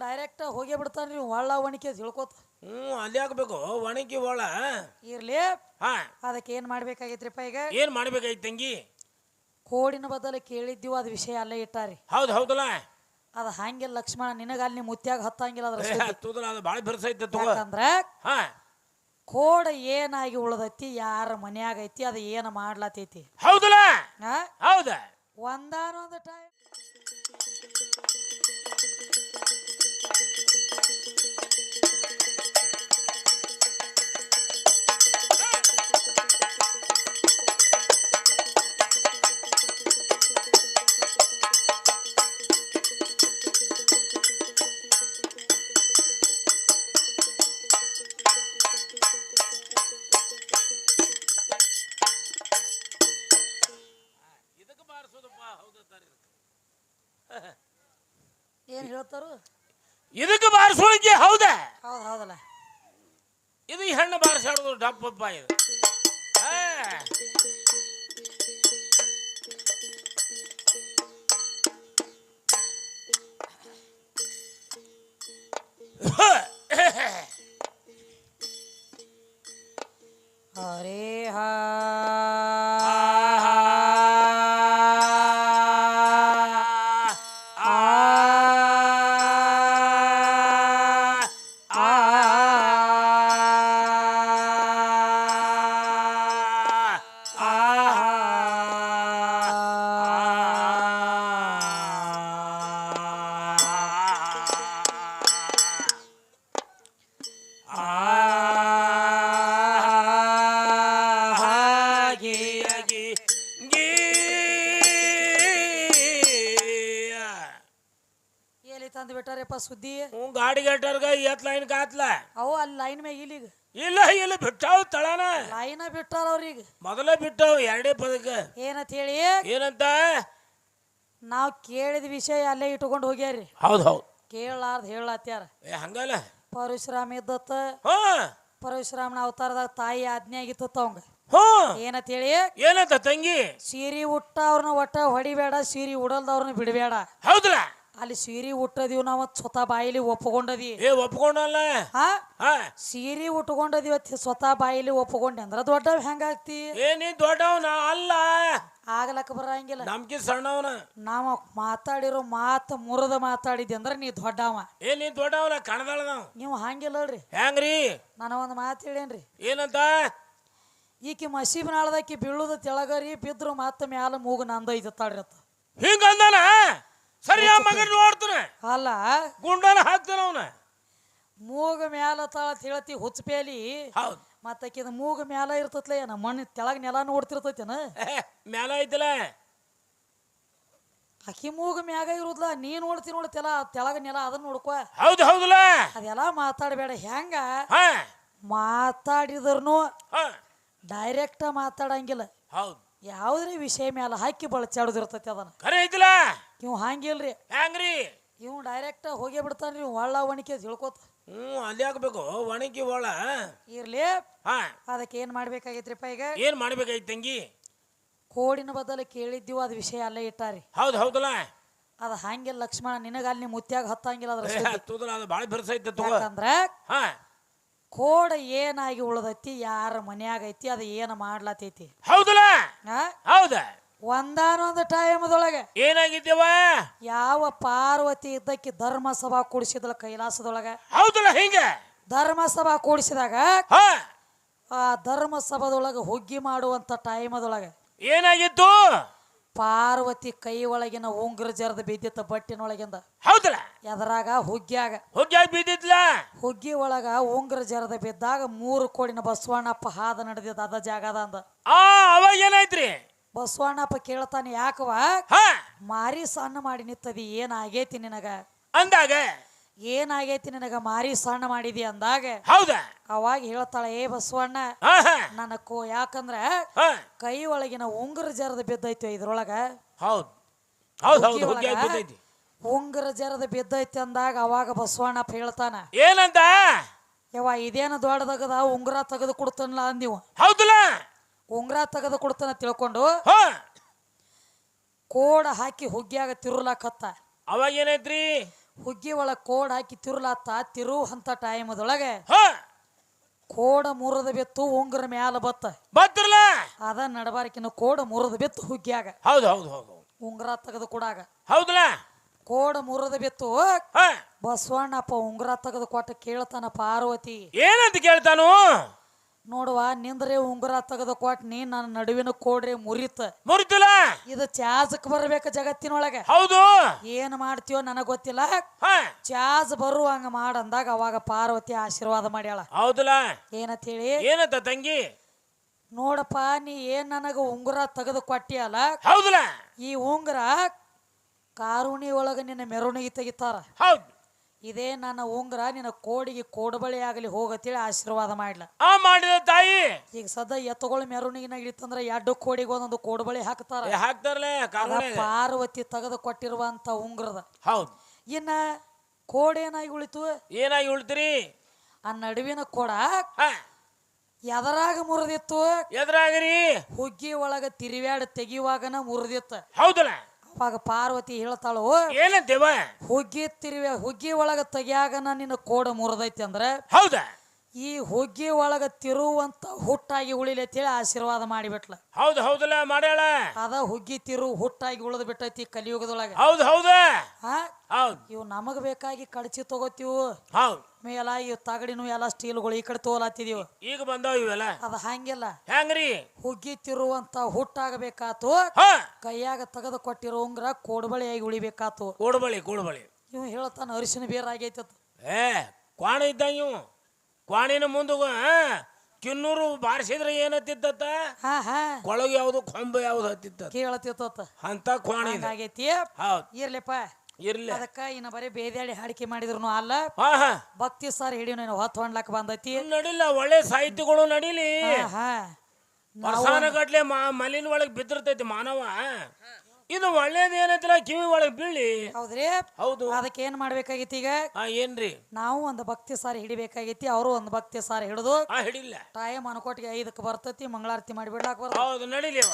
Direct ಹೋಗೇ ಬಿಡ್ತಾನ್ರಿ ಒಳ್ಳ ಒಣಕೆ ತಿಳ್ಕೊತ ಹ್ಮ್ ಅಲ್ಲಿ ಹಾಕ್ಬೇಕು ಒಣಗಿ ಒಳ ಇರ್ಲಿ. ಹಾ. ಅದಕ್ಕೆ ಏನ್ ಮಾಡ್ಬೇಕಾಗೈತ್ರಿಪ್ಪ ಈಗ? ಏನ್ ಮಾಡ್ಬೇಕಾಯ್ತು ತಂಗಿ? ಕೋಡಿನ ಬದಲು ಕೇಳಿದ್ದೀವಿ ಅದ್ ವಿಷಯ ಅಲ್ಲೇ ಇಟ್ಟಾರಿ. ಹೌದು ಹೌದಲ್ಲ? ಅದ ಹಂಗಿಲ್ಲ ಲಕ್ಷ್ಮಣ ನಿನಗ ಅಲ್ಲಿ ಮುತ್ಯಾಗ ಹತ್ತಂಗಿಲ್ಲ ಅದ್ರ ಬಾಳ ಸುದ್ದಿ. ಅಂದ್ರೆ ಅದು ಭಾಳ ಬಿರ್ಸೈತೆ ತಗೋ. ಯಾಕಂದ್ರ ಹಾ. ಕೋಡ ಏನಾಗಿ ಉಳದೈತಿ ಯಾರ ಮನ್ಯಾಗ ಐತಿ ಅದು ಏನ್ ಮಾಡ್ಲತೈತಿ. ಹೌದಲ್ಲ? ಆ? ಹೌದ? ಒಂದಾನೊಂದು ಟೈಮ್ ಹೇಳ್ತಾರು? ಇದಕ್ಕೆ ಬಾರಿಸೋಳಿಕೆ ಹೌದ? ಹೌದು ಹೌದಲ್ಲ. ಇದು ಹೆಣ್ಣು ಬಾರಿಸಾಡೋದು ಡಪ್ಪಪ್ಪ ಇದು. ತಂದು ಬಿಟ್ಟಾರಪ್ಪ ಸುದ್ದಿ. ಹ್ಞೂ ಗಾಡಿ ಗಟ್ಟರ್ಗ ಎತ್ ಲೈನ್ ಕಾತ್ಲ. ಅವು ಅಲ್ಲಿ ಲೈನ್ ಮ್ಯಾಗ ಇಲ್ಲಿಗ. ಇಲ್ಲ ಇಲ್ಲ ಬಿಟ್ಟಾವ್ ತಳನ. ಲೈನ ಬಿಟ್ಟಾರ ಅವ್ರಿಗೆ ಮೊದಲ ಬಿಟ್ಟಾವ್ ಎರಡೇ ಪದಕ ಏನಂತ ಹೇಳಿ? ಏನಂತ? ನಾವು ಕೇಳಿದ ವಿಷಯ ಅಲ್ಲೇ ಇಟ್ಕೊಂಡು ಹೋಗ್ಯಾರಿ. ಹೌದ್ ಹೌದ್. ಕೇಳಾರ್ದ ಹೇಳತ್ಯಾರ. ಏ ಹಂಗಲ್ಲ. ಪರಶುರಾಮ ಇದ್ದತ್ತ. ಹಾ. ಪರಶುರಾಮನ ಅವತಾರದಾಗ ತಾಯಿ ಆಜ್ಞೆ ಆಗಿತ್ತ ಅವಂಗ. ಹ್ಞೂ ಏನಂತ ಹೇಳಿ? ಏನಂತ ತಂಗಿ? ಸೀರಿ ಉಟ್ಟ ಅವ್ರನ್ನ ಒಟ್ಟ ಹೊಡಿಬೇಡ ಸೀರಿ ಉಡಲ್ದವ್ರನ್ನ ಬಿಡಬೇಡ. ಹೌದಲ್ಲ ಅಲ್ಲಿ ಸೀರಿ ಉಟ್ಟದಿವ್ ನಾವ್ ಸ್ವತಃ ಬಾಯಿಲಿ ಒಪ್ಕೊಂಡದಿ ಏ ಒಪ್ಕೊಂಡಲ್ಲ ಹಾ? ಹಾ. ಸೀರಿ ಉಟ್ಕೊಂಡದಿವ ಸ್ವತಃ ಬಾಯಿಲಿ ಒಪ್ಕೊಂಡೆ ಅಂದ್ರ ದೊಡ್ಡವ್ ಹೆಂಗಾಗ್ತಿ ಏ ನೀ ದೊಡ್ಡವನ? ಅಲ್ಲ. ಆಗ್ಲಕ್ಕ ಬರಂಗಿಲ್ಲ. ನಮ್ಗೆ ಸಣ್ಣವನ. ನಾವ ಮಾತಾಡಿರೋ ಮಾತ ಮುರದ ಮಾತಾಡಿದ್ದೆ ಅಂದ್ರ ನೀ ದೊಡ್ಡವ ಏ ನೀ ದೊಡ್ಡವನ? ಕಣದಳ ನಾವು. ನೀವು ಹಂಗಿಲ್ಲಲ್ರಿ. ಹೆಂಗ್ರಿ? ನಾನು ಒಂದು ಮಾತು ಹೇಳೇನ್ರಿ. ಏನಂತ? ಈಕಿ ಮಸೀಬ್ನಾಳದಕ್ಕಿ ಬೀಳುದ ತೆಳಗರಿ ಬಿದ್ರು ಮತ್ತೆ ಮ್ಯಾಲ ಮೂಗು ನಂದೈತಿ ತಾಳ್ರಿ ಅತ್ತ. ಹಿಂಗ ಅಂದಾನ? ಸರಿ ಆ ಮಗನ್ ನೋಡ್ತಾನೆ. ಅಲ್ಲ. ಗುಂಡನ ಹಾಕ್ತಾನ ಅವನ. ಮೂಗ ಮ್ಯಾಲ ತಳ ತಿಳತಿ ಹುಚ್ಚಪೇಲಿ ಹೌದು. ಮತ್ತಕಿದ ಮೂಗ ಮ್ಯಾಲ ಇರ್ತತ್ಲೆ ಏನ? ಮಣ್ಣು ತೆಳಗ ನೆಲ ನೋಡ್ತಿರ್ತೈತೇನ? ಮ್ಯಾಲ ಐತಲ್ಲ ಅಕ್ಕಿ ಮೂಗ ಮ್ಯಾಗ ಇರುದ್ಲ ನೀ ನೋಡ್ತಿ ನೋಡ್ತಿಲ್ಲ ತೆಳಗ ನೆಲ ಅದನ್ನ ನೋಡ್ಕೊ. ಹೌದು ಹೌದಲ್ಲ ಅದೆಲ್ಲ ಮಾತಾಡಬೇಡ ಹೆಂಗ? ಮಾತಾಡಿದ್ರು ಡೈರೆಕ್ಟ್ ಮಾತಾಡಂಗಿಲ್ಲ. ಹೌದು. ಯಾವುದೇ ವಿಷಯ ಮ್ಯಾಲ ಹಾಕಿ ಬಳಚಾಡುದಿರ್ತೈತಿ ಅದನ್ನ? ಖರೆ ಐತಿಲ್ಲ ಇವ್ ಹಂಗಿಲ್ರಿ. ಹೆಂಗ್ರಿ? ಇವ್ ಡೈರೆಕ್ಟ್ ಹೋಗೇ ಬಿಡ್ತಾನ್ರಿ ರೀ ಒಳ್ಳ ಒಣಕೆ ತಿಳ್ಕೊತ ಹ್ಞೂ ಅಲ್ಲಿ ಹಾಕ್ಬೇಕು ಒಣಗಿ ಒಳ ಇರ್ಲಿ. ಹಾ. ಅದಕ್ಕೆ ಏನ್ ಮಾಡ್ಬೇಕಾಗೈತ್ರಿಪ್ಪ ಈಗ? ಏನ್ ಮಾಡ್ಬೇಕಾಯ್ತು ತಂಗಿ? ಕೋಡಿನ ಬದಲು ಕೇಳಿದ್ದೀವಿ ಅದ್ ವಿಷಯ ಅಲ್ಲೇ ಇಟ್ಟಾರಿ. ಹೌದು ಹೌದಲ್ಲ? ಅದ ಹಂಗಿಲ್ಲ ಲಕ್ಷ್ಮಣ ನಿನಗ ಅಲ್ಲಿ ಮುತ್ಯಾಗ ಹತ್ತಂಗಿಲ್ಲ ಅದ್ರ ಸುದ್ದಿ. ಅದು ಭಾಳ ಬಿರ್ಸೈತೆ ತಗೋ. ಯಾಕಂದ್ರ ಹಾ. ಕೋಡ ಏನಾಗಿ ಉಳದೈತಿ ಯಾರ ಮನ್ಯಾಗ ಐತಿ ಅದು ಏನ್ ಮಾಡ್ಲತೈತಿ? ಹೌದಲ್ಲ? ಆ? ಹೌದ. ಒಂದಾನೊಂದು ಟೈಮದೊಳಗೆ ಏನಾಗಿದ್ದೇವ? ಯಾವ ಪಾರ್ವತಿ ಇದ್ದಕ್ಕೆ ಧರ್ಮ ಸಭಾ ಕೂಡಿಸಿದಳ ಕೈಲಾಸದೊಳಗೆ? ಹೌದಲ್ಲ ಹಿಂಗ? ಧರ್ಮ ಸಭಾ ಕೂಡಿಸಿದಾಗ ಆ ಧರ್ಮ ಸಭಾದೊಳಗ ಹುಗ್ಗಿ ಮಾಡುವಂತ ಟೈಮದೊಳಗೆ ಏನಾಗಿತ್ತು? ಪಾರ್ವತಿ ಕೈ ಒಳಗಿನ ಉಂಗ್ರ ಜರದ ಬಿದ್ದಿತ್ತ ಬಟ್ಟಿನೊಳಗಿಂದ. ಹೌದಲ್ಲ. ಎದರಾಗ ಹುಗ್ಗಿಯಾಗ. ಹುಗ್ಗಿಯಾಗ ಬಿದ್ದಿದ್ಲ? ಹುಗ್ಗಿ ಒಳಗ ಉಂಗ್ರ ಜರದ ಬಿದ್ದಾಗ ಮೂರು ಕೋಡಿನ ಬಸವಣ್ಣಪ್ಪ ಹಾದ ನಡೆದಿದ್ದ ಅದ ಜಾಗದ ಅಂದ. ಆ ಅವಾಗ ಏನಾಯ್ತ್ರಿ? ಬಸವಣ್ಣಪ್ಪ ಕೇಳ್ತಾನೆ ಯಾಕವ ಹಾ. ಮಾರಿ ಸಣ್ಣ ಮಾಡಿ ನಿತ್ತದಿ ಏನಾಗೈತಿ ನಿನಗ? ಅಂದಾಗ? ಏನಾಗೈತಿ ನಿನಗ ಮಾರಿ ಸಣ್ಣ ಮಾಡಿದಿ? ಅಂದಾಗ? ಹೌದಾ? ಅವಾಗ ಹೇಳ್ತಾಳ ಏ ಬಸವಣ್ಣ ನನ್ನ ಕೋ ಯಾಕಂದ್ರ ಹಾ. ಕೈ ಒಳಗಿನ ಉಂಗ್ರ ಜರದ ಬಿದ್ದೈತಿ ಇದ್ರೊಳಗ? ಹೌದ್. ಹೌದ್ ಹೌದು ಹುಗ್ಗಿ ಹುಗ್ಗ್ಯಾಗ ಒಳಗ ಬಿದ್ದೈತಿ. ಉಂಗ್ರ ಜರದ ಬಿದ್ದೈತಿ ಅಂದಾಗ ಅವಾಗ ಬಸವಣ್ಣಪ್ಪ ಹೇಳ್ತಾನ ಏನಂತ ಯವ್ವ ಇದೇನು ದೊಡ್ಡದಾಗದ ಉಂಗ್ರ ತೆಗೆದು ಕೊಡ್ತಾನಲ್ಲ ಅಂದಿವ? ಹೌದಲ್ಲ? ಉಂಗ್ರ ತೆಗೆದು ಕೊಡ್ತಾನ ತಿಳ್ಕೊಂಡು ಕೋಡ್ ಕೋಡ ಹಾಕಿ ಹುಗ್ಗಿಯಾಗ ತಿರುಲಾಕತ್ತ ಅವಾಗ ಏನೈತ್ರಿ? ಹುಗ್ಗಿ ಒಳಗೆ ಕೋಡ್ ಹಾಕಿ ತಿರುಲಾತ ತಿರು ಅಂತ ಟೈಮದೊಳಗೆ ಅದೊಳಗೆ ಕೋಡ ಮುರಿದ ಬಿತ್ತು ಉಂಗ್ರ ಮ್ಯಾಲ ಬತ್ತ. ಬತ್ತಿರ್ಲ? ಅದ ನಡಬಾರಕಿನ ಕೋಡ ಮುರಿದ ಬಿತ್ತು ಹುಗ್ಗಿಯಾಗ ಹೌದು ಹೌದು ಹೌದು ಉಂಗ್ರ ತೆಗೆದು ಕೊಡಾಗ. ಹೌದಲ್ಲ ಕೋಡ ಮುರಿದ ಬಿತ್ತು. ಬಸವಣ್ಣಪ್ಪ ಉಂಗ್ರ ತೆಗೆದು ಕೊಟ್ಟ ಕೇಳ್ತಾನ ಪಾರ್ವತಿ. ಏನಂತ ಕೇಳ್ತಾನು? ನೋಡುವ ನಿಂದ್ರೆ ಉಂಗುರ ತೆಗೆದು ಕೊಟ್ಟು ನೀ ನನ್ನ ನಡುವಿನ ಕೋಡ್ರಿ ಮುರಿತ. ಮುರಿತಿಲ್ಲ? ಇದು ಚಾಜಕ್ ಬರ್ಬೇಕ ಜಗತ್ತಿನೊಳಗೆ. ಹೌದು. ಏನ್ ಮಾಡ್ತೀಯೋ ನನಗ್ ಗೊತ್ತಿಲ್ಲ. ಚಾಜ್ ಬರುವಂಗ ಮಾಡಂದಾಗ ಅವಾಗ ಪಾರ್ವತಿ ಆಶೀರ್ವಾದ ಮಾಡ್ಯಾಳ. ಹೌದಲ್ಲ? ಏನಂತ ಹೇಳಿ? ಏನಂತ ತಂಗಿ? ನೋಡಪ್ಪ ನೀ ಏನ್ ನನಗ ಉಂಗುರ ತೆಗೆದು ಕೊಟ್ಟಿಯಲ್ಲ ಹೌದಲ್ಲ? ಈ ಉಂಗುರ ಕಾರುಣಿ ಒಳಗ ನಿನ್ನ ಮೆರವಣಿಗೆ ತೆಗಿತಾರ. ಹೌದು. ಇದೇ ನನ್ನ ಉಂಗ್ರ ನಿನ್ನ ಕೋಡಿಗೆ ಕೋಡಬಳಿ ಆಗಲಿ ಹೋಗತ್ತೇಳಿ ಆಶೀರ್ವಾದ ಮಾಡ್ಲ. ಆ ಮಾಡಿದ ತಾಯಿ. ಈಗ ಸದ ಎತ್ತುಗಳ ಮೆರವಣಿಗೆನ ಇಳಿತಂದ್ರ ಎರಡು ಕೋಡಿಗೆ ಒಂದೊಂದು ಕೋಡಬಳಿ ಹಾಕ್ತಾರ. ಅದ ಕಾನೂನಾಗ ಪಾರ್ವತಿ ತೆಗೆದು ಕೊಟ್ಟಿರುವಂತ ಉಂಗ್ರದ. ಹೌದು. ಇನ್ನ ಕೋಡೇನಾಗಿ ಉಳಿತು? ಏನಾಗಿ ಉಳಿತ್ರಿ? ಆ ನಡುವಿನ ಕೋಡ ಎದರಾಗ ಮುರಿದಿತ್ತು? ಎದರಾಗ್ರಿ? ಹುಗ್ಗಿ ಒಳಗ ತಿರುವ್ಯಾಡ ತೆಗಿಯುವಾಗನ ಮುರಿದಿತ್ತ. ಹೌದಲ್ಲ? ಅವಾಗ ಪಾರ್ವತಿ ಹೇಳ್ತಾಳು ಏನಂತೇವ? ಹುಗ್ಗಿ ತಿರುವೆ ಹುಗ್ಗಿ ಒಳಗ ತೆಗಿಯಾಗನ ನಿನ್ನ ಕೋಡ ಮುರದೈತಿ ಅಂದ್ರ ಹೌದಾ? ಈ ಹುಗ್ಗಿ ಒಳಗ ತಿರುವಂತ ಹುಟ್ಟಾಗಿ ಉಳಿಲೈತಿ ಅಂತೇಳಿ ಆಶೀರ್ವಾದ ಮಾಡಿಬಿಟ್ಲ. ಹೌದು ಹೌದಲ್ಲ ಮಾಡ್ಯಾಳ? ಅದ ಹುಗ್ಗಿ ತಿರು ಹುಟ್ಟಾಗಿ ಉಳಿದ್ ಬಿಟ್ಟೈತಿ ಕಲಿಯುಗದೊಳಗ. ಹೌದು ಹೌದು. ಆ? ಹೌದು. ಇವು ನಮಗ್ ಬೇಕಾಗಿ ಕಡಚಿ ತಗೋತಿವು. ಹೌದು. ಮೇಲ ಇವು ತಗಡಿನು ಎಲ್ಲ ಸ್ಟೀಲ್ಗಳು ಈ ಕಡೆ ತೋಲಾತಿದೀವಿ. ಈಗ ಬಂದಾವ ಇವೆಲ್ಲ? ಅದ ಹಂಗಿಲ್ಲ. ಹೆಂಗ್ರಿ? ಹುಗ್ಗಿ ತಿರುವಂತ ಹುಟ್ಟಾಗಬೇಕಾತು. ಹಾ. ಕೈಯಾಗ ತೆಗೆದು ಕೊಟ್ಟಿರೋ ಉಂಗ್ರ ಕೋಡ್ಬಳಿಯಾಗಿ ಉಳಿಬೇಕಾತು. ಕೋಡ್ಬಳಿ ಕೋಡ್ಬಳಿ. ಇವ್ ಹೇಳ್ತಾನ ಅರಿಶಿನ ಬೇರ್ ಆಗೈತಿ. ಏ ಕ್ವಾಣ ಇದ್ದ ಇವು. ಕ್ವಾಣಿನ ಮುಂದೆ ಕಿನ್ನೂರು ಬಾರಿಸಿದ್ರೆ ಏನತ್ತಿತ್ತ ಹಾ ಹಾ. ಕೊಳಗ ಯಾವ್ದು ಕೊಂಬ ಯಾವ್ದು ಹತ್ತಿತ್ತ ಕೇಳತಿತ್ತ ಅಂತ ಕ್ವಾಣಿ ಆಗೈತಿ ಹೌದು. ಇರ್ಲಿಪ್ಪ. ಇರ್ಲಿ. ಅದಕ್ಕ ಇನ್ನ ಬರೀ ಬೇದಾಡಿ ಹಾಡಿಕೆ ಮಾಡಿದ್ರು ಅಲ್ಲ. ಭಕ್ತಿ ಸಾರ್ ಹಿಡಿಯೋ ನೀನು ಹೊತ್ತು ಹೊಂಡ್ಲಕ್ ಬಂದೈತಿ. ನಡಿಲ್ಲ ಒಳ್ಳೆ ಸಾಹಿತ್ಯಗಳು ನಡಿಲಿ. ವರ್ಷಾನ ಗಟ್ಲೆ ಮಲಿನ ಒಳಗ್ ಬಿದ್ದಿರ್ತೈತಿ ಮಾನವ. ಇದು ಒಳ್ಳೇದ್ ಏನೈತಿಲ್ಲ ಕಿವಿ ಒಳಗೆ ಬೀಳಿ. ಹೌದ್ರಿ? ಹೌದು. ಅದಕ್ಕೆ ಏನ್ ಮಾಡ್ಬೇಕಾಗಿತ್ತು ಈಗ? ಏನ್ರಿ? ನಾವು ಒಂದು ಭಕ್ತಿ ಸಾರಿ ಹಿಡಿಬೇಕಾಗೈತಿ ಅವರು ಒಂದು ಭಕ್ತಿ ಸಾರಿ ಹಿಡಿದು ಹಿಡಿಲ್ಲ. ಟೈಮ್ ಅನ್ಕೋಟಿಗೆ ಐದಕ್ಕೆ ಬರ್ತೈತಿ ಮಂಗಳಾರತಿ ಮಾಡಿ ಬಿಡ್ಲಾಕ್ ಬರ್ತೈತಿ ಹೌದು ನಡಿಲಿ ಅವ.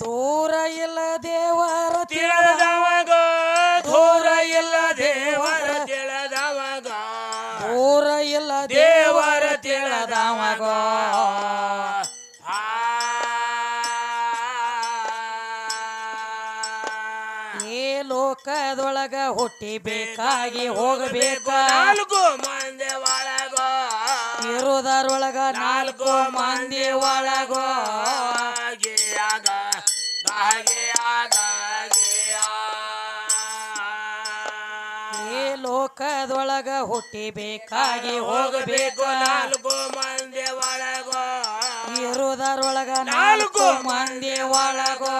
ದೂರ ಇಲ್ಲ ದೇವರ ದೇವರ ಈ ಏ ಲೋಕದೊಳಗ ಹುಟ್ಟಿ ಬೇಕಾಗಿ ಹೋಗಬೇಕು. ನಾಲ್ಕು ಮಂದಿ ಒಳಗೋ. ಇರುವುದರೊಳಗ ನಾಲ್ಕು ಮಂದಿ ಒಳಗ. ಏ ಲೋಕದೊಳಗ ಹುಟ್ಟಿ ಬೇಕಾಗಿ ಹೋಗಬೇಕು. ನಾಲ್ಕು ಮಂದಿ ಒಳಗೋ. ಇರುವುದರೊಳಗ ನಾಲ್ಕು ಮಂದಿ ಒಳಗೋ.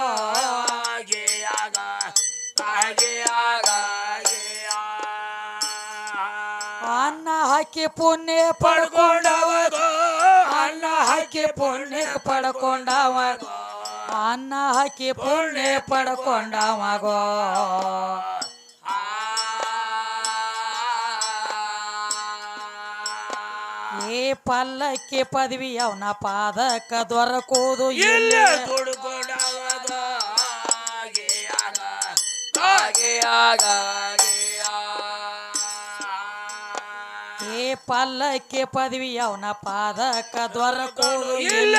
ಅನ್ನ ಹಾಕಿ ಪುಣ್ಯ ಪಡ್ಕೊಂಡವ ಅನ್ನ ಹಾಕಿ ಪುಣ್ಯ ಪಡ್ಕೊಂಡವ ಅನ್ನ ಹಾಕಿ ಪುಣ್ಯ ಪಡ್ಕೊಂಡವಗೋ. ಏ ಪಲ್ಲಕ್ಕಿ ಪದವಿ ಅವನ ಪಾದಕ ದೊರಕುವುದು ಇಲ್ಲ. ಏ ಪಲ್ಲಕ್ಕಿ ಪದವಿ ಅವನ ಪಾದಕ ದೊರಕುವುದು ಇಲ್ಲ.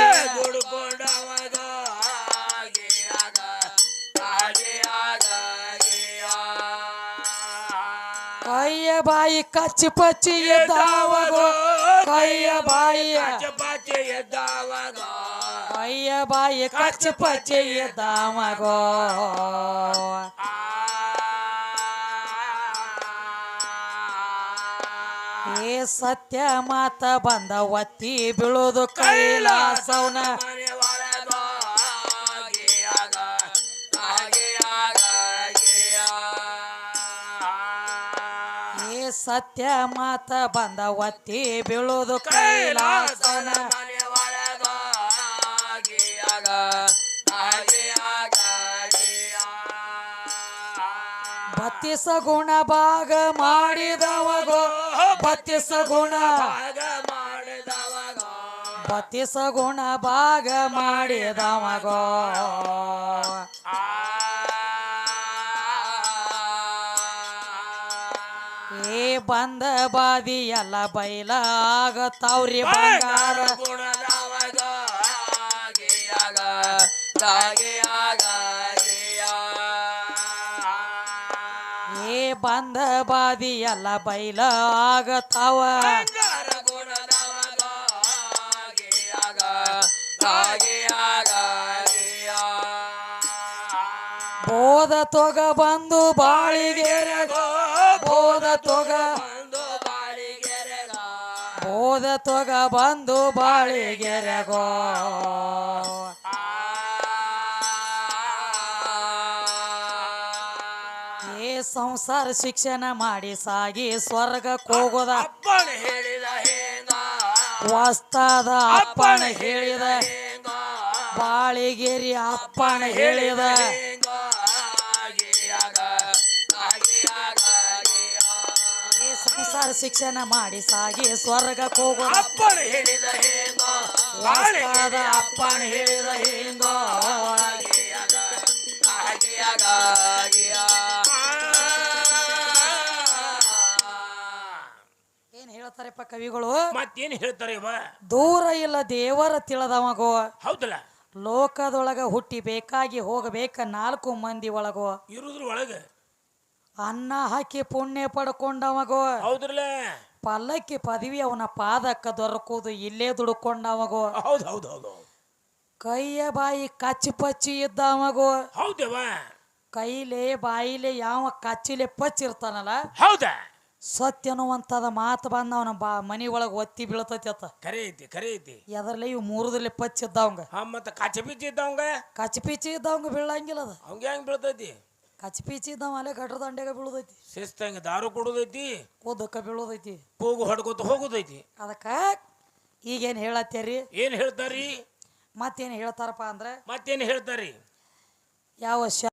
ಬಾಯಿ ಕಚ್ಚಿ ಪಚ್ಚಿ ಎದ್ದಾವಗೋ. ಕೈಯ ಬಾಯಿ ಕೈಯ ಬಾಯಿ ಕಚ್ಚಿ ಪಚ್ಚಿ ಎದ್ದಾವಗೋ. ಏ ಸತ್ಯ ಮಾತ ಬಂದ ಒತ್ತಿ ಬೀಳೋದು ಕೈಲಾಸವನ. ಸತ್ಯ ಮಾತ ಬಂದ ಒತ್ತಿ ಬೀಳೋದು ಕೈಲಾಸನ. ಬತ್ತಿಸ ಗುಣ ಭಾಗ ಮಾಡಿದವಗೋ. ಬತ್ತಿಸ ಗುಣ ಪತಿ ಸಗುಣ ಭಾಗ ಮಾಡಿದವಗೋ. ಬಂದ ಬಾದಿ ಎಲ್ಲ ಬೈಲ ಆಗತ್ತವ್ರಿ ಬಂಗಾರ. ಏ ಬಂದ ಬಾದಿ ಎಲ್ಲ ಬೈಲ ಆಗತ್ತವ ಬೋದ ತೊಗ ಬಂದು ಬಾಳಿಗೆರೆಗೋ ಬೋದ ತೊಗ ಹೋದ ತೊಗ ಬಂದು ಬಾಳಿಗೆರೆಗೋ. ಏ ಸಂಸಾರ ಶಿಕ್ಷಣ ಮಾಡಿ ಸಾಗಿ ಸ್ವರ್ಗ ಕೋಗೋದ. ಅಪ್ಪಣ ಹೇಳಿದ ಹೇಗ. ವಸ್ತಾದ ಅಪ್ಪನ ಹೇಳಿದ ಬಾಳಿಗೆರಿ ಅಪ್ಪಣ ಹೇಳಿದ. ಶಿಕ್ಷಣ ಮಾಡಿ ಸಾಗಿ ಸ್ವರ್ಗಕ್ಕೆ ಹೋಗೋ ಅಪ್ಪಣ ಹೇಳಿದ ಹೇಂಗ? ಅಪ್ಪಣೆ ಹೇಳಿದ ಹೇಂಗ? ಏನ್ ಹೇಳ್ತಾರಪ್ಪ ಕವಿಗಳು? ಮತ್ತೇನ್ ಹೇಳ್ತಾರೆ ಇವ? ದೂರ ಇಲ್ಲ ದೇವರ ತಿಳದವಗೋ ಹೌದಲ್ಲ? ಲೋಕದೊಳಗ ಹುಟ್ಟಿ ಬೇಕಾಗಿ ಹೋಗಬೇಕ ನಾಲ್ಕು ಮಂದಿ ಒಳಗೋ. ಇರುದ್ರ ಒಳಗ? ಅನ್ನ ಹಾಕಿ ಪುಣ್ಯ ಪಡ್ಕೊಂಡವಗೋ. ಹೌದ್ರಲ್ಲ? ಪಲ್ಲಕ್ಕಿ ಪದವಿ ಅವನ ಪಾದಕ್ಕ ದೊರಕುದು ಇಲ್ಲೇ ದುಡ್ಕೊಂಡವಗೋ. ಹೌದು ಹೌದು ಹೌದು ಕೈಯ ಬಾಯಿ ಕಚ್ಚಿ ಪಚ್ಚಿ ಇದ್ದವಗೋ. ಹೌದವ? ಕೈಲೆ ಬಾಯಿಲೆ ಯಾವ ಕಚ್ಚಿಲೆ ಪಚ್ಚಿರ್ತಾನಲ್ಲ ಹೌದ? ಸತ್ಯ ಅನ್ನುವಂಥದ ಮಾತು ಬಂದ ಅವನ ಬಾ ಮನಿ ಒಳಗೆ ಒತ್ತಿ ಬೀಳ್ತೈತಿ ಅತ್ತ. ಕರೆ ಐತಿ ಕರೆ ಐತಿ. ಎದರ್ಲೆ ಇವು ಮೂರದಲ್ಲಿ ಪಚ್ಚಿದ್ದವಂಗ ಹಾ ಮತ್ತ ಕಚ್ಚಿ ಬಿಚ್ಚಿ ಇದ್ದವಂಗ? ಕಚ್ಚಿ ಪಿಚ್ಚಿ ಇದ್ದವಂಗ ಬೀಳಂಗಿಲ್ಲ ಅದ. ಅವಂಗ ಹೆಂಗ್ ಬೀಳ್ತೈತಿ? ಕಚ್ಚಿ ಪಿಚ್ಚಿ ಇದ್ದವ ದಂಡೆಗೆ ಗಡ್ರ ದಂಡೆಗ ಬೀಳುದೈತಿ. ಶಿಸ್ತಂಗ ದಾರು ಕೊಡುದೈತಿ. ಓದಕ್ಕ ಬೀಳುದೈತಿ. ಕೂಗು ಹೊಡ್ಕೊತ ಹೋಗುದೈತಿ. ಅದಕ್ಕ ಈಗೇನು ಹೇಳತ್ತೀರಿ? ಏನ್ ಹೇಳ್ತಾರಿ? ಮತ್ತೇನ್ ಹೇಳ್ತಾರಪ್ಪ ಅಂದ್ರೆ ಮತ್ತೇನ್ ಹೇಳ್ತಾರಿ? ಯಾವ ಶ